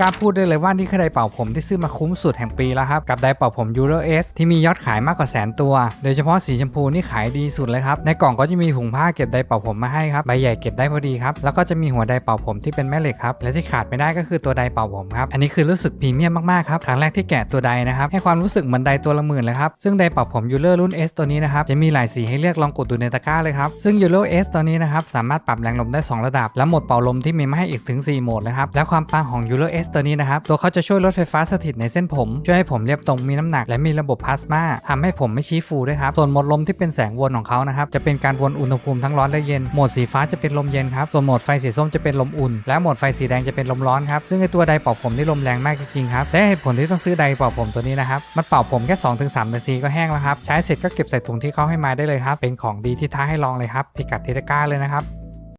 กล้าพูดได้เลยว่านี่คือไดเป่าผมที่ซื้อมาคุ้มสุดแห่งปีแล้วครับ กับไดเป่าผม Euro S ที่มียอดขายมากกว่าแสนตัว โดยเฉพาะสีชมพูนี่ขายดีสุดเลยครับ ในกล่องก็จะมีถุงผ้าเก็บไดเป่าผมมาให้ครับ ใบใหญ่เก็บได้พอดีครับ แล้วก็จะมีหัวไดเป่าผมที่เป็นแม่เหล็กครับ และที่ขาดไม่ได้ก็คือตัวไดเป่าผมครับ อันนี้คือรู้สึกพรีเมียมมากๆครับ ครั้งแรกที่แกะตัวไดนะครับ ให้ความรู้สึกเหมือนไดตัวละหมื่นเลยครับ ซึ่งไดเป่าผม Euro รุ่น S ตัวนี้นะครับ จะมีหลายสีให้เลือกลองกดดูในตะกร้าเลยครับ ซึ่ง Euro S ตัวนี้นะครับสามารถปรับแรงลมได้ 2 ระดับ และโหมดเป่าลมที่มีมาให้อีกถึง 4 โหมดเลยครับ และความปังของ Euro S ตัวนี้นะครับ ตัวเขาจะช่วยลดไฟฟ้าสถิตในเส้นผม ช่วยให้ผมเรียบตรงมีน้ำหนัก และมีระบบพลาสมาทำให้ผมไม่ชี้ฟูด้วยครับ ส่วนโหมดลมที่เป็นแสงวนของเขานะครับ จะเป็นการวนอุณหภูมิทั้งร้อนและเย็น โหมดสีฟ้าจะเป็นลมเย็นครับ ส่วนโหมดไฟสีส้มจะเป็นลมอุ่น และโหมดไฟสีแดงจะเป็นลมร้อนครับ ซึ่งไอตัวไดเป่าผมนี่ลมแรงมากจริงครับและเหตุผลที่ต้องซื้อไดเป่าผมตัวนี้นะครับ มันเป่าผมแค่2-3นาทีก็แห้งแล้วครับ ใช้เสร็จก็เก็บใส่ถุงที่เขาให้มาได้เลยครับ เป็นของดีที่ท้าให้ลองเลยครับ พิกัดเทตก้าเลยนะครับ